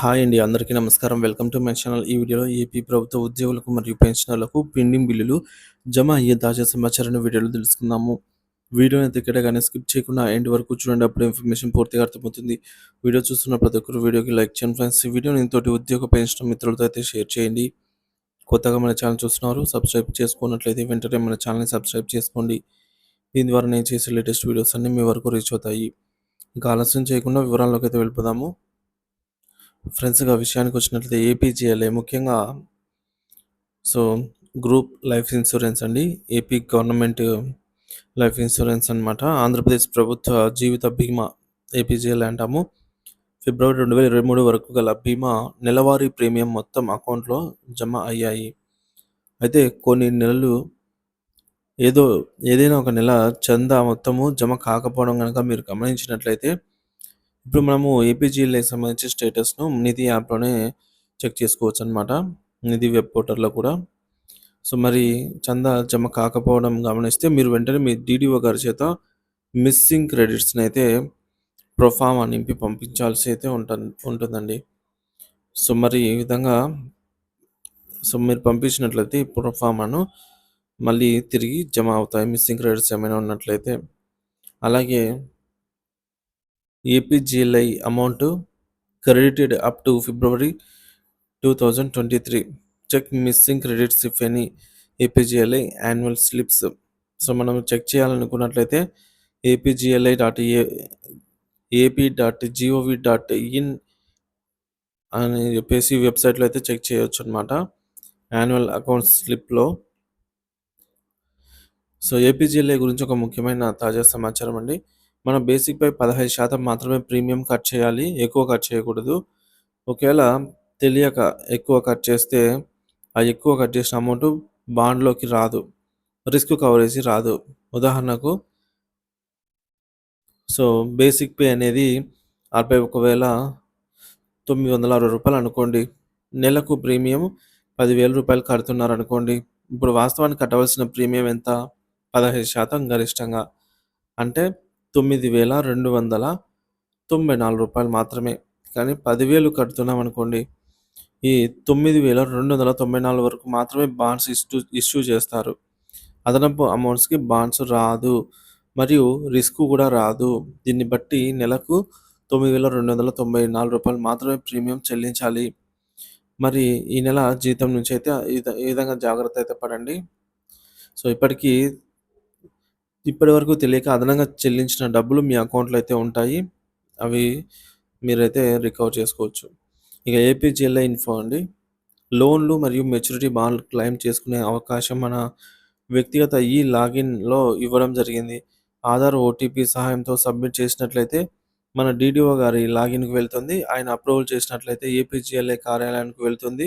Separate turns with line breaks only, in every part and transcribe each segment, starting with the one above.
Hi అండి అందరికీ నమస్కారం. Welcome to my channel. ఈ వీడియోలో ఏపీ ప్రభుత్వ ఉద్యోగులకు మరియు పెన్షనర్లకు పెండింగ్ బిల్లులు జమ అయ్యే తాజా సమాచారాన్ని వీడియోలో తెలుసుకుందాము. వీడియోని అయితే కానీ స్కిప్ చేయకుండా ఎండ్ వరకు చూడండి అప్పుడు ఇన్ఫర్మేషన్ పూర్తిగా అర్థమవుతుంది. వీడియో చూస్తున్న ప్రతి ఒక్కరు వీడియోకి లైక్ చేయండి ఫ్రెండ్స్. ఈ వీడియోని తోటి ఉద్యోగ పెన్షన్ మిత్రులతో అయితే షేర్ చేయండి. కొత్తగా మన ఛానల్ చూస్తున్నారు సబ్స్క్రైబ్ చేసుకున్నట్లయితే వెంటనే మన ఛానల్ని సబ్స్క్రైబ్ చేసుకోండి. దీని ద్వారా నేను చేసే లేటెస్ట్ వీడియోస్ అన్నీ మీ వరకు రీచ్ అవుతాయి. ఇంకా ఆలస్యం చేయకుండా వివరాల్లోకి అయితే వెళ్ళిపోదాము. ఫ్రెండ్స్గా విషయానికి వచ్చినట్లయితే ఏపీజీఎల్ఏ ముఖ్యంగా సో గ్రూప్ లైఫ్ ఇన్సూరెన్స్ అండి. ఏపీ గవర్నమెంట్ లైఫ్ ఇన్సూరెన్స్ అనమాట ఆంధ్రప్రదేశ్ ప్రభుత్వ జీవిత బీమా ఏపీజీఎల్ అంటాము. ఫిబ్రవరి రెండు వేల ఇరవై మూడు వరకు గల బీమా నెలవారీ ప్రీమియం మొత్తం అకౌంట్లో జమ అయ్యాయి. అయితే కొన్ని నెలలు ఏదో ఏదైనా ఒక నెల చందా మొత్తము జమ కాకపోవడం కనుక మీరు గమనించినట్లయితే ఇప్పుడు మనము ఏపీజీఎల్ఏకి సంబంధించి స్టేటస్ను నిధి యాప్లోనే చెక్ చేసుకోవచ్చు అనమాట నిధి వెబ్ పోర్టల్లో కూడా. సో మరి చందా జమ కాకపోవడం గమనిస్తే మీరు వెంటనే మీ డీడీఓ గారి చేత మిస్సింగ్ క్రెడిట్స్ని అయితే ప్రొఫామ్ నింపి పంపించాల్సి అయితే ఉంట ఉంటుందండి. సో మరి ఈ విధంగా సో మీరు పంపించినట్లయితే ప్రొఫామాను మళ్ళీ తిరిగి జమ అవుతాయి. మిస్సింగ్ క్రెడిట్స్ ఏమైనా ఉన్నట్లయితే. అలాగే APGLI amount credited up to February two thousand twenty three check missing credits if any APGLI annual slips. So మనం check చేయాలనుకున్నట్లయితే APGLI dot A AP dot GOV dot in అని చెప్పేసి వెబ్సైట్లో అయితే చెక్ చేయొచ్చు అనమాట యాన్యువల్ అకౌంట్ స్లిప్లో. So APGLI గురించి ఒక ముఖ్యమైన తాజా సమాచారం అండి. మన బేసిక్పై పదహైదు శాతం మాత్రమే ప్రీమియం కట్ చేయాలి ఎక్కువ కట్ చేయకూడదు. ఒకవేళ తెలియక ఎక్కువ కట్ చేస్తే ఆ ఎక్కువ కట్ చేసిన అమౌంట్ బాండ్లోకి రాదు రిస్క్ కవరేజ్ రాదు. ఉదాహరణకు సో బేసిక్ పే అనేది అరవై ఒకవేళ తొమ్మిది వందల అరవై రూపాయలు అనుకోండి. నెలకు ప్రీమియం పదివేల రూపాయలు కడుతున్నారు అనుకోండి. ఇప్పుడు వాస్తవానికి కట్టవలసిన ప్రీమియం ఎంత? పదహైదు శాతం గరిష్టంగా. అంటే తొమ్మిది వేల రెండు వందల తొంభై నాలుగు రూపాయలు మాత్రమే. కానీ పదివేలు కడుతున్నాం అనుకోండి ఈ తొమ్మిది వేల రెండు వందల తొంభై నాలుగు వరకు మాత్రమే బాండ్స్ ఇష్యూ ఇష్యూ చేస్తారు. అదనపు అమౌంట్స్కి బాండ్స్ రాదు మరియు రిస్క్ కూడా రాదు. దీన్ని బట్టి నెలకు తొమ్మిది వేల రెండు వందల తొంభై నాలుగు రూపాయలు మాత్రమే ప్రీమియం చెల్లించాలి. మరి ఈ నెల జీతం నుంచి అయితే ఈ విధంగా జాగ్రత్త అయితే పడండి. సో ఇప్పటికీ ఇప్పటి వరకు తెలియక అదనంగా చెల్లించిన డబ్బులు మీ అకౌంట్లో అయితే ఉంటాయి. అవి మీరైతే రికవర్ చేసుకోవచ్చు. ఇక ఏపీజీఎల్ఐ ఇన్ఫో అండి. లోన్లు మరియు మెచ్యూరిటీ బాండ్లు క్లెయిమ్ చేసుకునే అవకాశం మన వ్యక్తిగత ఈ లాగిన్లో ఇవ్వడం జరిగింది. ఆధార్ ఓటీపీ సహాయంతో సబ్మిట్ చేసినట్లయితే మన డీడీఓ గారి లాగిన్కి వెళ్తుంది. ఆయన అప్రూవల్ చేసినట్లయితే ఏపీజీఎల్ఐ కార్యాలయానికి వెళ్తుంది.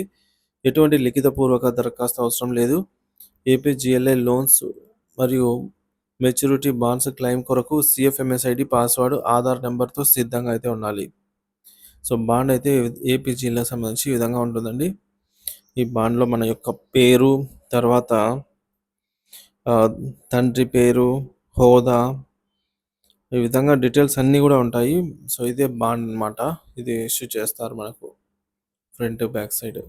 ఎటువంటి లిఖితపూర్వక దరఖాస్తు అవసరం లేదు. ఏపీజీఎల్ఐ లోన్స్ మరియు మెచ్యూరిటీ బాండ్స్ క్లెయిమ్ కొరకు సిఎఫ్ఎంఎస్ఐడి పాస్వర్డ్ ఆధార్ నెంబర్తో సిద్ధంగా అయితే ఉండాలి. సో బాండ్ అయితే ఏపీజీలకు సంబంధించి ఈ విధంగా ఉంటుందండి. ఈ బాండ్లో మన యొక్క పేరు తర్వాత తండ్రి పేరు హోదా ఈ విధంగా డీటెయిల్స్ అన్నీ కూడా ఉంటాయి. సో ఇదే బాండ్ అనమాట ఇది ఇష్యూ చేస్తారు మనకు ఫ్రంట్ బ్యాక్ సైడ్.